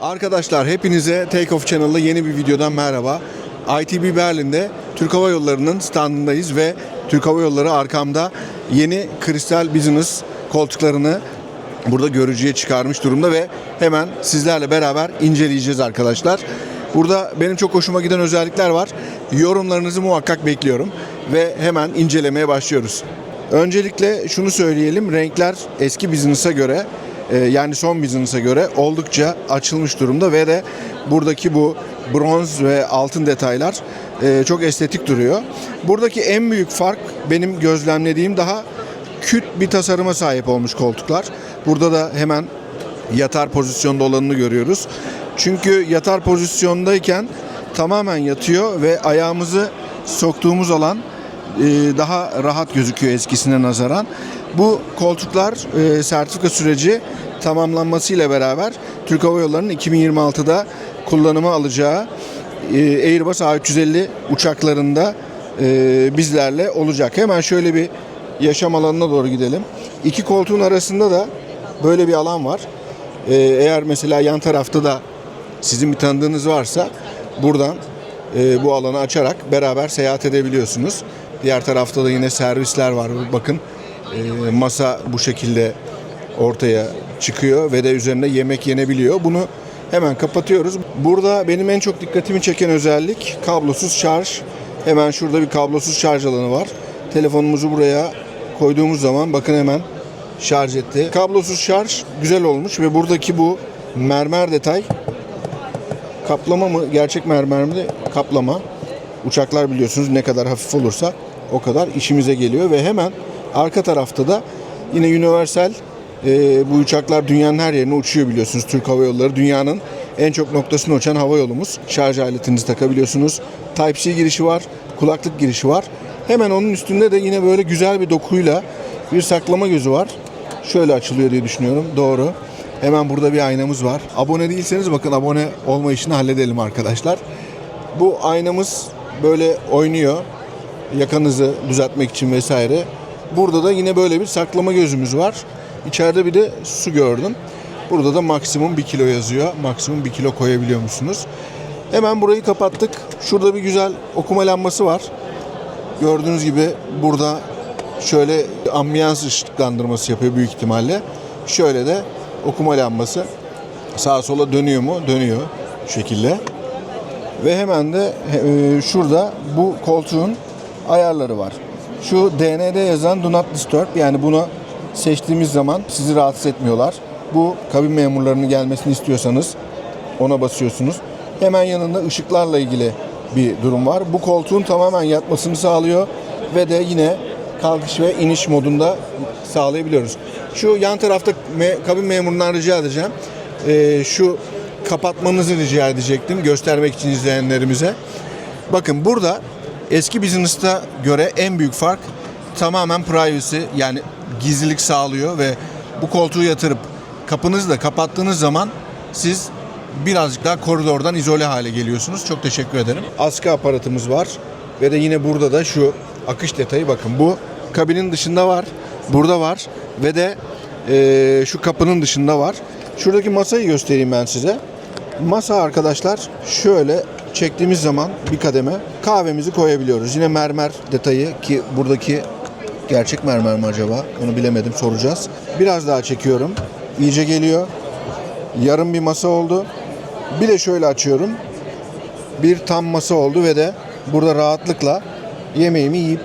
Arkadaşlar hepinize Take Off Channel'da yeni bir videodan merhaba. ITB Berlin'de Türk Hava Yolları'nın standındayız ve Türk Hava Yolları arkamda yeni kristal business koltuklarını burada görücüye çıkarmış durumda ve hemen sizlerle beraber inceleyeceğiz arkadaşlar. Burada benim çok hoşuma giden özellikler var. Yorumlarınızı muhakkak bekliyorum ve hemen incelemeye başlıyoruz. Öncelikle şunu söyleyelim. Renkler eski business'a göre yani son business'a göre oldukça açılmış durumda ve de buradaki bu bronz ve altın detaylar e, çok estetik duruyor. Buradaki en büyük fark benim gözlemlediğim daha küt bir tasarıma sahip olmuş koltuklar. Burada da hemen yatar pozisyonda olanını görüyoruz. Çünkü yatar pozisyondayken tamamen yatıyor ve ayağımızı soktuğumuz alan daha rahat gözüküyor eskisine nazaran. Bu koltuklar e, sertifika süreci tamamlanmasıyla beraber Türk Hava Yolları'nın 2026'da kullanıma alacağı e, Airbus A350 uçaklarında e, bizlerle olacak. Hemen şöyle bir yaşam alanına doğru gidelim. İki koltuğun arasında da böyle bir alan var. E, eğer mesela yan tarafta da sizin bir tanıdığınız varsa buradan e, bu alanı açarak beraber seyahat edebiliyorsunuz. Diğer tarafta da yine servisler var. Bakın e, masa bu şekilde ortaya çıkıyor ve de üzerinde yemek yenebiliyor. Bunu hemen kapatıyoruz. Burada benim en çok dikkatimi çeken özellik kablosuz şarj. Hemen şurada bir kablosuz şarj alanı var. Telefonumuzu buraya koyduğumuz zaman bakın hemen şarj etti. Kablosuz şarj güzel olmuş ve buradaki bu mermer detay kaplama mı gerçek mermer mi kaplama. Uçaklar biliyorsunuz ne kadar hafif olursa o kadar işimize geliyor ve hemen arka tarafta da yine Universal e, bu uçaklar dünyanın her yerine uçuyor biliyorsunuz. Türk Hava Yolları dünyanın en çok noktasına uçan hava yolumuz. Şarj aletinizi takabiliyorsunuz. Type-C girişi var, kulaklık girişi var. Hemen onun üstünde de yine böyle güzel bir dokuyla bir saklama gözü var. Şöyle açılıyor diye düşünüyorum. Doğru. Hemen burada bir aynamız var. Abone değilseniz bakın abone olma işini halledelim arkadaşlar. Bu aynamız böyle oynuyor. Yakanızı düzeltmek için vesaire. Burada da yine böyle bir saklama gözümüz var. İçeride bir de su gördüm. Burada da maksimum 1 kilo yazıyor. Maksimum 1 kilo koyabiliyor musunuz? Hemen burayı kapattık. Şurada bir güzel okuma lambası var. Gördüğünüz gibi burada şöyle ambiyans ışıklandırması yapıyor büyük ihtimalle. Şöyle de okuma lambası. Sağa sola dönüyor mu? Dönüyor şekilde. Ve hemen de e, şurada bu koltuğun ayarları var. Şu DND yazan Do Not Disturb yani bunu seçtiğimiz zaman sizi rahatsız etmiyorlar. Bu kabin memurlarının gelmesini istiyorsanız ona basıyorsunuz. Hemen yanında ışıklarla ilgili bir durum var. Bu koltuğun tamamen yatmasını sağlıyor ve de yine kalkış ve iniş modunda sağlayabiliyoruz. Şu yan tarafta me- kabin memurundan rica edeceğim. Ee, şu kapatmanızı rica edecektim göstermek için izleyenlerimize. Bakın burada eski business'ta göre en büyük fark tamamen privacy yani gizlilik sağlıyor ve bu koltuğu yatırıp kapınızı da kapattığınız zaman siz birazcık daha koridordan izole hale geliyorsunuz. Çok teşekkür ederim. Askı aparatımız var ve de yine burada da şu akış detayı bakın bu kabinin dışında var. Burada var ve de eee, şu kapının dışında var. Şuradaki masayı göstereyim ben size. Masa arkadaşlar şöyle çektiğimiz zaman bir kademe kahvemizi koyabiliyoruz. Yine mermer detayı ki buradaki gerçek mermer mi acaba? Onu bilemedim soracağız. Biraz daha çekiyorum. İyice geliyor. Yarım bir masa oldu. Bir de şöyle açıyorum. Bir tam masa oldu ve de burada rahatlıkla yemeğimi yiyip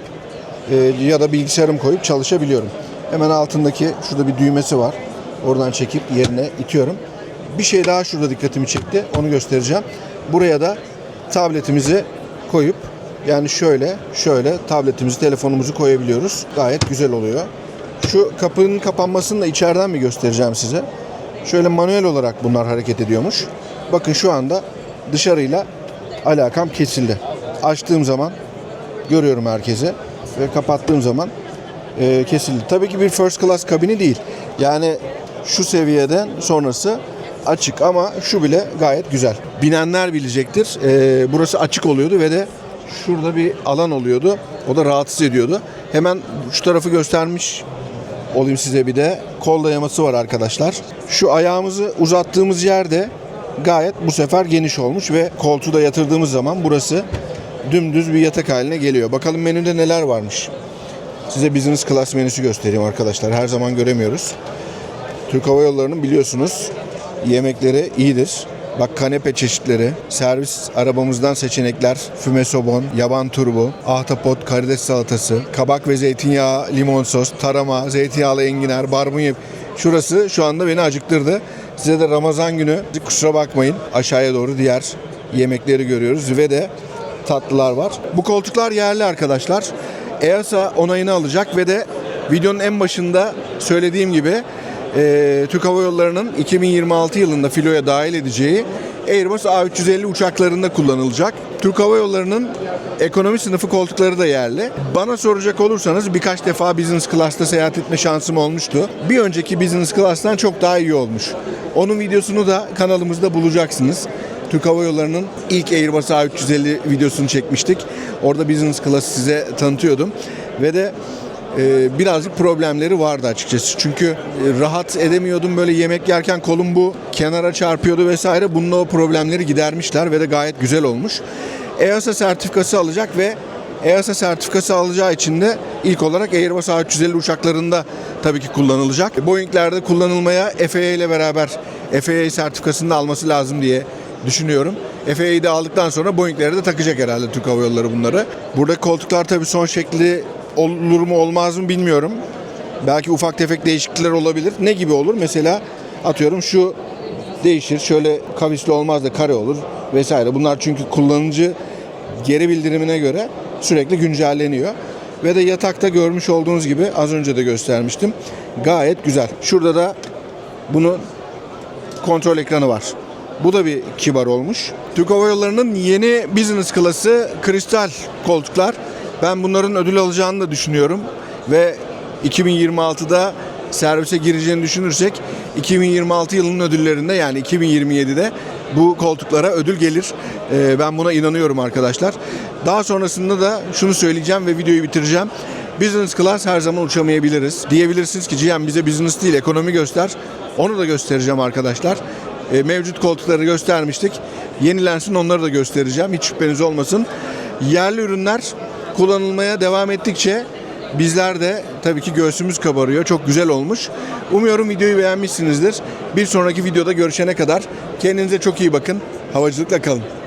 e, ya da bilgisayarımı koyup çalışabiliyorum. Hemen altındaki şurada bir düğmesi var. Oradan çekip yerine itiyorum. Bir şey daha şurada dikkatimi çekti. Onu göstereceğim. Buraya da tabletimizi koyup yani şöyle şöyle tabletimizi telefonumuzu koyabiliyoruz. Gayet güzel oluyor. Şu kapının kapanmasını da içeriden mi göstereceğim size. Şöyle manuel olarak bunlar hareket ediyormuş. Bakın şu anda dışarıyla alakam kesildi. Açtığım zaman görüyorum herkese ve kapattığım zaman e, kesildi. Tabii ki bir first class kabini değil. Yani şu seviyeden sonrası açık ama şu bile gayet güzel. Binenler bilecektir. E, burası açık oluyordu ve de şurada bir alan oluyordu. O da rahatsız ediyordu. Hemen şu tarafı göstermiş olayım size bir de. Kol dayaması var arkadaşlar. Şu ayağımızı uzattığımız yerde gayet bu sefer geniş olmuş ve koltuğu da yatırdığımız zaman burası dümdüz bir yatak haline geliyor. Bakalım menüde neler varmış. Size business class menüsü göstereyim arkadaşlar. Her zaman göremiyoruz. Türk Hava Yolları'nın biliyorsunuz yemekleri iyidir. Bak kanepe çeşitleri, servis arabamızdan seçenekler, füme sobon, yaban turbu, ahtapot, karides salatası, kabak ve zeytinyağı, limon sos, tarama, zeytinyağlı enginar, barbunya. Şurası şu anda beni acıktırdı. Size de Ramazan günü kusura bakmayın aşağıya doğru diğer yemekleri görüyoruz ve de tatlılar var. Bu koltuklar yerli arkadaşlar. EASA onayını alacak ve de videonun en başında söylediğim gibi e, Türk Hava Yolları'nın 2026 yılında filoya dahil edeceği Airbus A350 uçaklarında kullanılacak. Türk Hava Yolları'nın ekonomi sınıfı koltukları da yerli. Bana soracak olursanız birkaç defa business class'ta seyahat etme şansım olmuştu. Bir önceki business class'tan çok daha iyi olmuş. Onun videosunu da kanalımızda bulacaksınız. Türk Hava Yolları'nın ilk Airbus A350 videosunu çekmiştik. Orada business class size tanıtıyordum. Ve de e, birazcık problemleri vardı açıkçası. Çünkü e, rahat edemiyordum böyle yemek yerken kolum bu kenara çarpıyordu vesaire. Bununla o problemleri gidermişler ve de gayet güzel olmuş. EASA sertifikası alacak ve EASA sertifikası alacağı için de ilk olarak Airbus A350 uçaklarında tabii ki kullanılacak. Boeing'lerde kullanılmaya FAA ile beraber FAA sertifikasını da alması lazım diye düşünüyorum. FAA'yı de aldıktan sonra Boeing'lere de takacak herhalde Türk Hava Yolları bunları. Burada koltuklar tabii son şekli olur mu olmaz mı bilmiyorum. Belki ufak tefek değişiklikler olabilir. Ne gibi olur? Mesela atıyorum şu değişir. Şöyle kavisli olmaz da kare olur vesaire. Bunlar çünkü kullanıcı geri bildirimine göre sürekli güncelleniyor. Ve de yatakta görmüş olduğunuz gibi az önce de göstermiştim. Gayet güzel. Şurada da bunu kontrol ekranı var. Bu da bir kibar olmuş. Türk Hava Yolları'nın yeni business klası kristal koltuklar. Ben bunların ödül alacağını da düşünüyorum. Ve 2026'da servise gireceğini düşünürsek 2026 yılının ödüllerinde yani 2027'de bu koltuklara ödül gelir. Ee, ben buna inanıyorum arkadaşlar. Daha sonrasında da şunu söyleyeceğim ve videoyu bitireceğim. Business class her zaman uçamayabiliriz. Diyebilirsiniz ki GM bize business değil ekonomi göster. Onu da göstereceğim arkadaşlar. E, mevcut koltukları göstermiştik. Yenilensin onları da göstereceğim. Hiç şüpheniz olmasın. Yerli ürünler kullanılmaya devam ettikçe bizler de tabii ki göğsümüz kabarıyor. Çok güzel olmuş. Umuyorum videoyu beğenmişsinizdir. Bir sonraki videoda görüşene kadar kendinize çok iyi bakın. Havacılıkla kalın.